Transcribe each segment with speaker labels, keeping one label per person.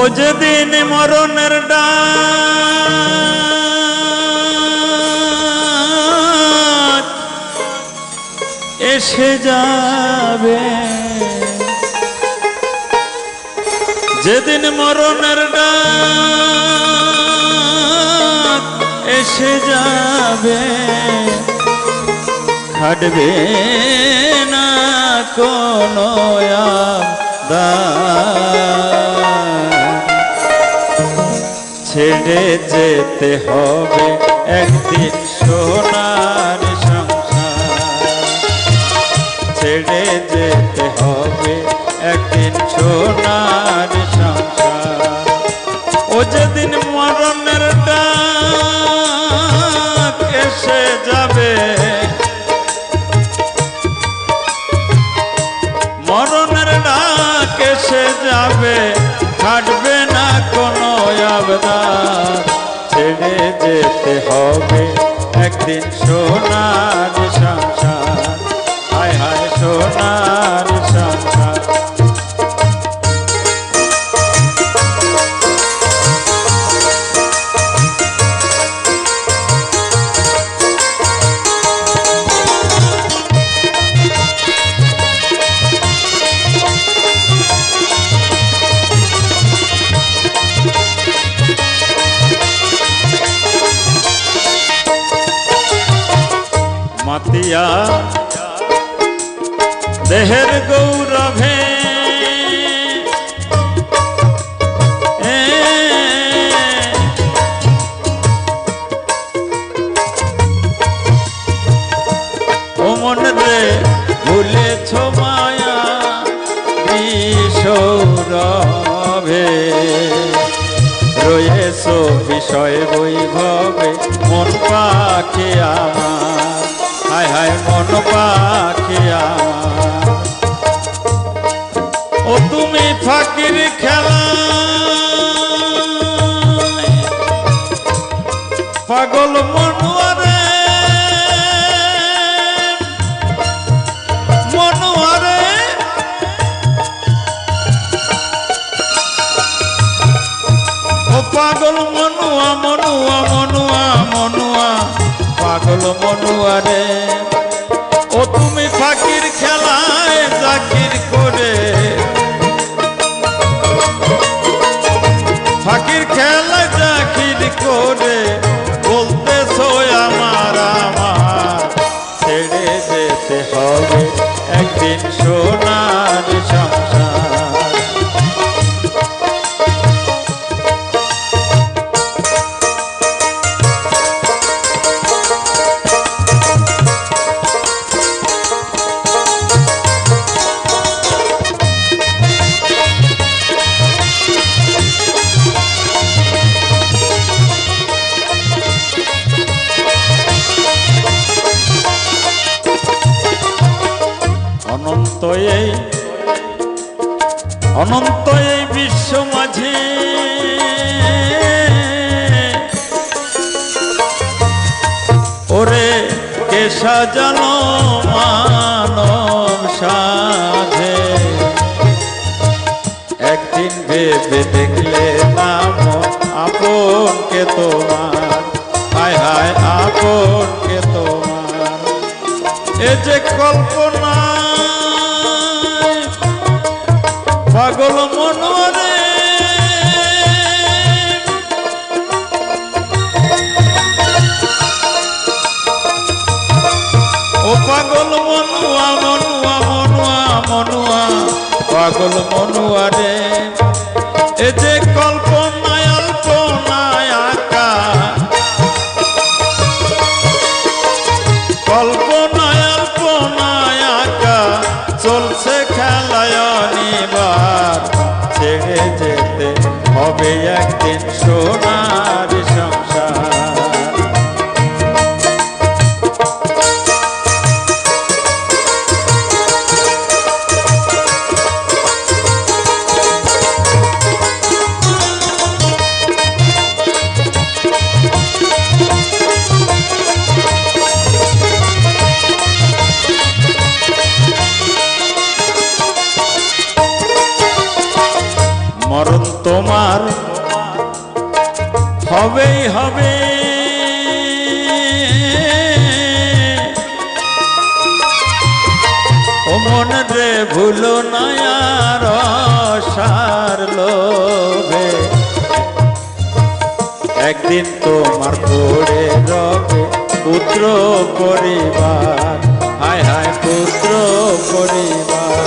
Speaker 1: ও যেদিন মরণের ডাক এসে যাবে। যেদিন মরণের ডাক এসে যাবে। খাটবে না কোনো আমদার। ছেড়ে যেতে হবে একদিন সোনার সংসার। ছেড়ে যেতে হবে একদিন সোনার সংসার। ও যেদিন মরণের এসে যাবে, মরণের ডাক এসে যাবে। হবে একদিন সোনার সংসার। হায় হায় সোনার মাতিয়া। দেহের গৌরভে মন রে ভুলেছ মায়া বিষৌরভে রয়েছ বিষয় বৈভবে মন পাখি ও তুমি পাগল মনুয়া মনুয়া মনুয়া মনুয়া। পাগল অনন্ত এই অনন্ত এই বিশ্ব মাঝে। ওরে, কে সাজানো মানব সাধে? একদিন ভেবে দেখলে নাম আপনকে তোমার। হায় হায়, আপনকে তোমার। এ যে কল্পনা পাগল মনোরে ও পাগল মনুয়া মনুয়া মনুয়া মনুয়া পাগল মনুয়া রে। এ যে কল্পনায় হবে একদিন সোনার রে ভুলো নয়ার সার লোভে। একদিন তোমার পড়ে রবে পুত্র পরিবার। হায় হায় পুত্র পরিবার।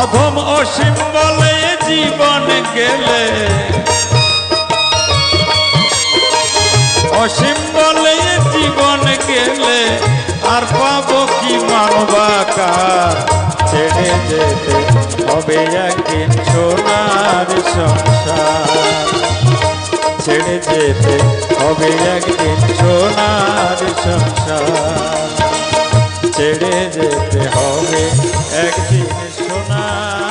Speaker 1: অধম অসীম বলে জীবন গেলে মানবাকার ছেড়ে যেতে হবে একদিন সোনার সংসার। ছেড়ে যেতে হবে একদিন সোনার সংসার। ছেড়ে যেতে হবে একদিন সোনার